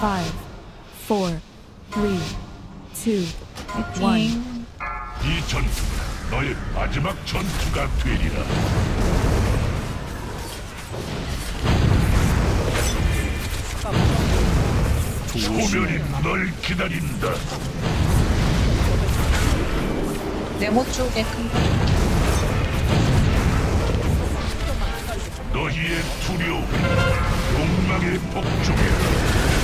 Five, four, three, two, one. 이 전투가 너의 마지막 전투가 되리라. 소멸이 널 기다린다. 네모 쪽에 큰 거. 너희의 두려움, 욕망의 복종이라.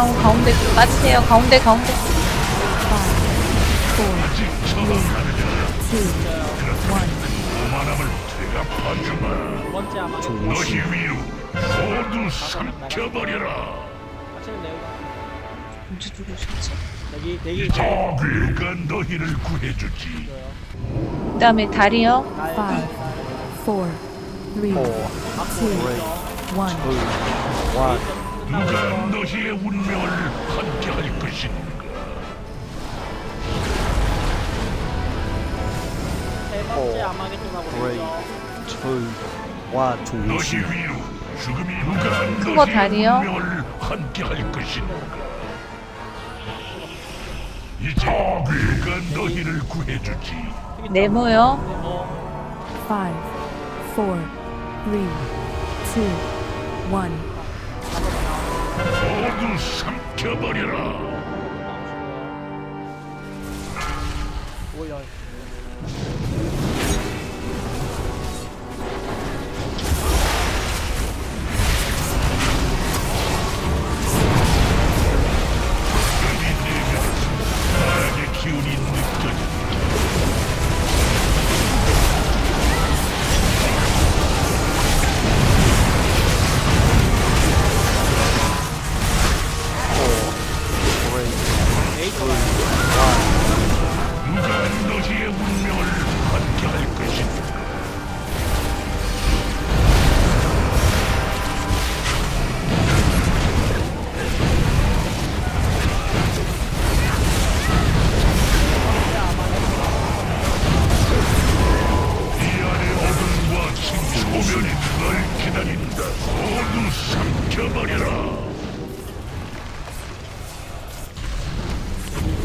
정 가운데 빠지세요. 가운데 가운데. 번째 아마 너희 위로 모두 삼켜버려라. 언제? 여기 대기 내가 너희를 구해주지. 그다음에 다리요. Five, four, three, two, one. 누가 너희의 운명을 함께할 것인가? 세 번째 아마겟돈하고 되죠. 너희 위로 죽음이 누가 너희의 다리요? 운명을 함께할 것인가? 이제 누가 너희를 구해주지. 네모요. Five, four, three, two, one. 모두 삼켜버려라.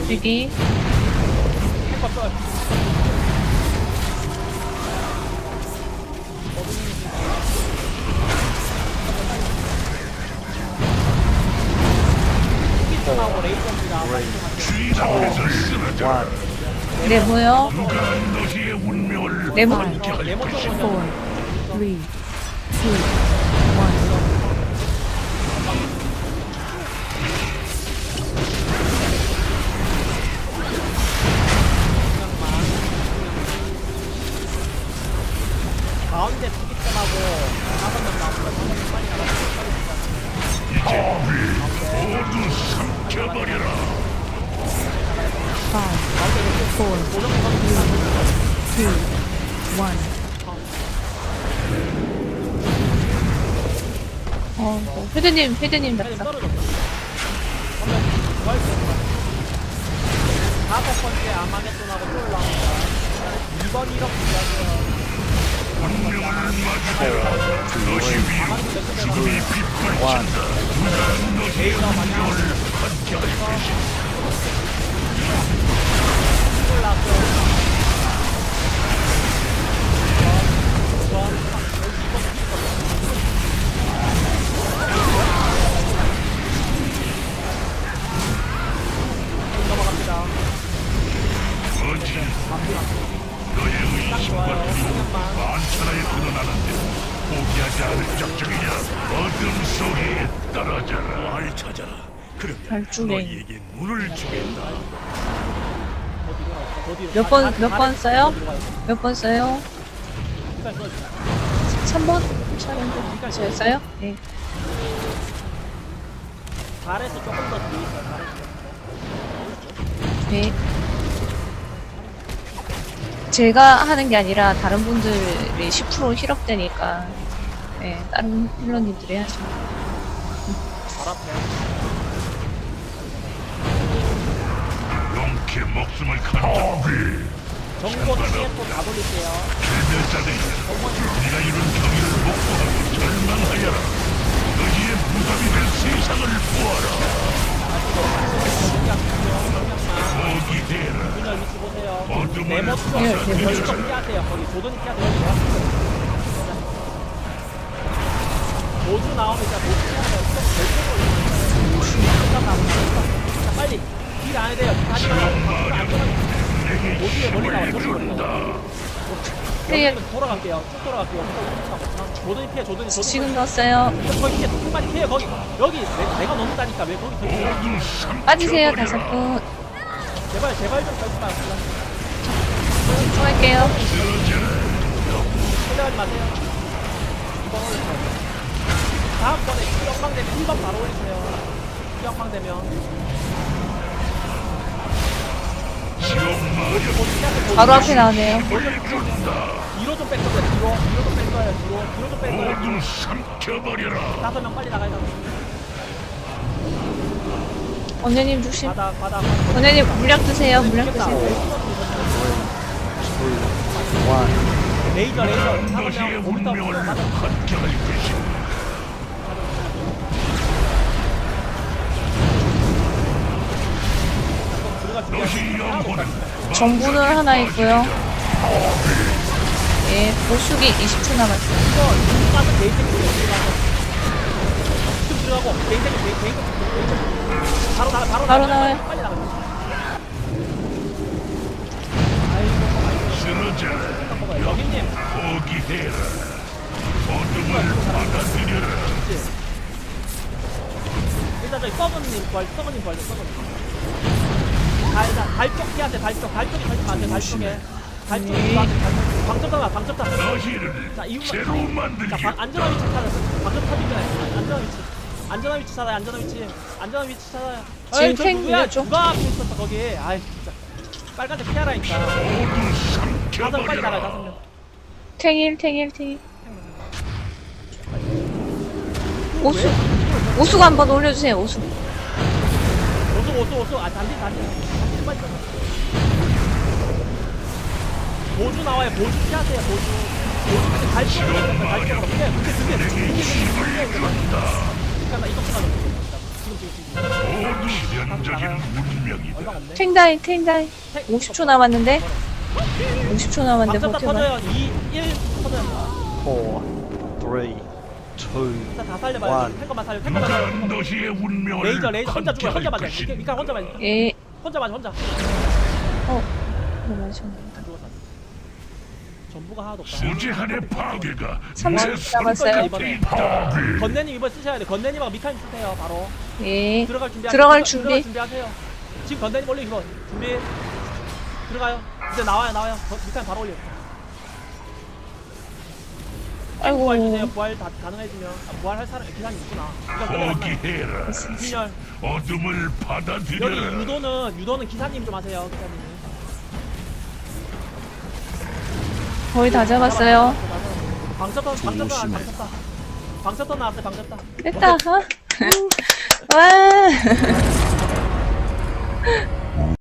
여기 하고 레이저입니다. 네모요. 운명을 네모. 함께할 헤드님, 헤드님 빨리 났다. 떨어졌어. 그러면 구할 수 거야. 다섯 번째 아마겟돈하고 또 올라옵니다. 2번 1억 구하고요. 운명을 맞이해라. 너희 위로 죽음이 빗발친다. 누가 너희의 운명을 함께할 것인가? 올라왔고요. 발주랭. 너희에게 문을 주겠다. 몇 번, 몇 번 써요? 몇 번 써요? 일단 써주세요. 3번 촬영도 저였어요? 네. 발에서 조금 더 뒤에. 네. 제가 하는 게 아니라 다른 분들이 10% 힐업되니까 네, 다른 힐러님들이 하죠. 발 앞에. 목숨을 간다. 정보 돌릴게요. 필멸자들이 네가 이룬 경위를 목도하고 절망하여라. 너희의 무덤이 될 세상을 보아라. 포기해라. 그냥 위치 보세요. 어둠을 네모 쪽 네, 네모 별쪽 피하세요. 거기 조던이 피하세요. 모두 나오면 이제 모두 피하세요. 좀 일단 나오면 자, 빨리 길안 해야 돼요. 다시 가요. 모두에 멀리 나와. 모두 멀리 나와. 네. 돌아갈게요. 쭉 돌아갈게요. 조던이 피해. 조던이 조던이. 지금 넣었어요. 거기 피해. 빨리 피해. 거기. 여기 내, 내가 넣는다니까. 왜 거기 삼켜버려라. 빠지세요, 다섯 분. 제발 제발 좀 걸지 마세요. 수고할게요. 초대하지 마세요. 2번 올리세요. 다음번에 이영망 되면 1번 바로 올리세요. 이영망 되면. 바로 앞에 나오네요. 뒤로 좀 뺐어요. 뒤로. 뒤로 좀 뺐어요. 뒤로. 뒤로 좀 뺐어요. 모두 삼켜버려라. 다섯 명 빨리 나가야 돼. 언니님 조심. 바닥, 바닥. 언니님 물약 드세요. 물약 됐다. 드세요. 레이저, 레이저. 다섯 너희의 명. 운명을 바닥. 환경할 것이다. 정분을 하나 있고요. 예, 보수기 20초 남았어요. 바로 나가 바로 바로 잠깐만요. 여기님. 포기해라. 어둠을 받아들여라. 일단 저기 서버님 부활, 서버님 부활, 서버님. 달, 달, 달쪽 피하세요, 달쪽. 달쪽에 걸리면 안 돼, 달쪽에. 달쪽에 네. 피하세요, 달쪽. 방점타가, 방점타. 자, 새로 자. 방, 안전한 위치 찾아요. 방점 타기 전에. 안전한 위치. 안전한 위치 찾아요, 안전한 위치. 안전한 위치 찾아요. 지금 에이, 저 탱 누구야? 누가 앞에 있었어, 거기. 아이, 진짜. 빨간색 피하라니까. 다섯 명 빨리 나가요, 다섯. 명. 탱일, 탱일, 탱일. 오수. 오수가 한번 올려주세요, 오수. 오수, 오수, 오수. 아, 단디, 단디. 빨리 들어가. 보주 나와요, 보주 피하세요, 보주. 보주 근데 달쪽으로 갔어요, 달쪽으로. 근데, 근데, 근데, 근데, 근데, 근데, 잠깐만, 이거 끊어줘. 지금, 지금, 지금. 모두 운명이다. 얼마 없네. 탱다이, 탱다이. 50초 남았는데? 50초 남았는데 방점 다 버텨봐. 터져요. 2, 1, 터져요. four, three, two, 일단 다 살려봐요. 원. 탱커만 살려, 탱커만 누가 살려. 탱커만. 너희의 운명을 레이저, 레이저. 혼자 죽어요, 혼자 맞아요. 것이다. 그러니까 혼자 맞아요. 예. 혼자 맞아, 혼자. 어, 맞췄네. 안 죽었어. 전부가 하나도 없다. 수지한의 파괴가 30초 남았어요. 파괴. 건네님 이번 쓰셔야 돼. 건네님하고 미카님 쓰세요, 바로. 예. 들어갈 준비 들어갈 들어갈 준비. 준비하세요. 지금 건대님 올리기 이거 준비. 들어가요. 이제 나와요 나와요. 거- 밑에 바로 올려. 아이고. 부활 주세요. 부활 다 가능해지면 아, 부활할 사람 기사님 있구나. 이거 끝내겠다. 포기해라. 균열. 어둠을 여기 받아들여라. 유도는 유도는 기사님 좀 하세요. 기사님. 거의 다 잡았어요. 방첩단 방첩단 방첩단. 방첩단 나왔어요. 방첩단. 됐다. 어? 와.